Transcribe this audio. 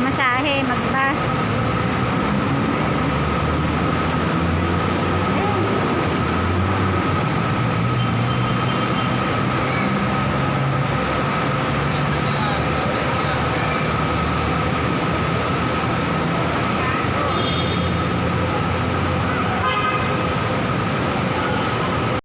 pamasahe, mag-bus.